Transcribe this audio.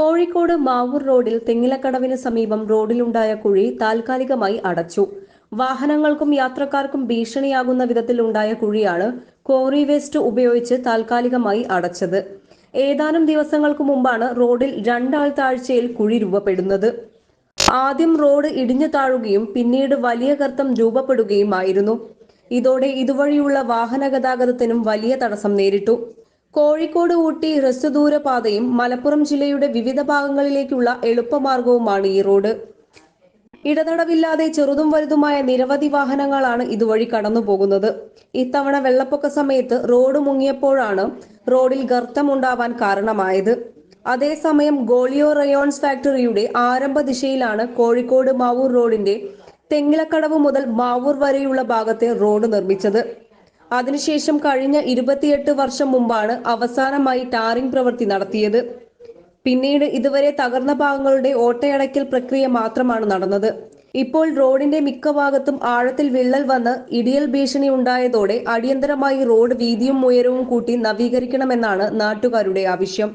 കോഴിക്കോട് മാവൂർ റോഡിൽ തെങ്ങിലക്കടവിന് സമീപം റോഡിലുണ്ടായ കുഴി താൽക്കാലികമായി അടച്ചു. വാഹനങ്ങൾക്കും യാത്രക്കാർക്കും ഭീഷണിയാകുന്ന വിധത്തിലുണ്ടായ കുഴിയാണ് കോറി വേസ്റ്റ് ഉപയോഗിച്ച് താൽക്കാലികമായി അടച്ചത്. ഏതാനും ദിവസങ്ങൾക്ക് മുമ്പാണ് റോഡിൽ രണ്ടാൾ താഴ്ചയിൽ കുഴി രൂപപ്പെടുന്നത്. ആദ്യം റോഡ് ഇടിഞ്ഞു താഴുകയും പിന്നീട് വലിയ ഗർത്തം രൂപപ്പെടുകയുമായിരുന്നു. ഇതോടെ ഇതുവഴിയുള്ള വാഹന ഗതാഗതത്തിനും വലിയ തടസ്സം നേരിട്ടു. കോഴിക്കോട് ഊട്ടി ഹ്രസ്വദൂര പാതയും മലപ്പുറം ജില്ലയുടെ വിവിധ ഭാഗങ്ങളിലേക്കുള്ള എളുപ്പമാർഗവുമാണ് ഈ റോഡ്. ഇടതടവില്ലാതെ ചെറുതും വലുതുമായ നിരവധി വാഹനങ്ങളാണ് ഇതുവഴി കടന്നു പോകുന്നത് ഇത്തവണ വെള്ളപ്പൊക്ക സമയത്ത് റോഡ് മുങ്ങിയപ്പോഴാണ് റോഡിൽ ഗർത്തമുണ്ടാവാൻ കാരണമായത്. അതേസമയം ഗോളിയോ റയോൺസ് ഫാക്ടറിയുടെ ആരംഭ ദിശയിലാണ് കോഴിക്കോട് മാവൂർ റോഡിന്റെ തെങ്ങിലക്കടവ് മുതൽ മാവൂർ വരെയുള്ള ഭാഗത്തെ റോഡ് നിർമ്മിച്ചത്. അതിനുശേഷം കഴിഞ്ഞ ഇരുപത്തിയെട്ട് വർഷം മുമ്പാണ് അവസാനമായി ടാറിംഗ് പ്രവൃത്തി നടത്തിയത്. പിന്നീട് ഇതുവരെ തകർന്ന ഭാഗങ്ങളുടെ ഓട്ടയടയ്ക്കൽ പ്രക്രിയ മാത്രമാണ് നടന്നത്. ഇപ്പോൾ റോഡിന്റെ മിക്ക ഭാഗത്തും ആഴത്തിൽ വിള്ളൽ വന്ന് ഇടിയൽ ഭീഷണി ഉണ്ടായതോടെ അടിയന്തരമായി റോഡ് വീതിയും ഉയരവും കൂട്ടി നവീകരിക്കണമെന്നാണ് നാട്ടുകാരുടെ ആവശ്യം.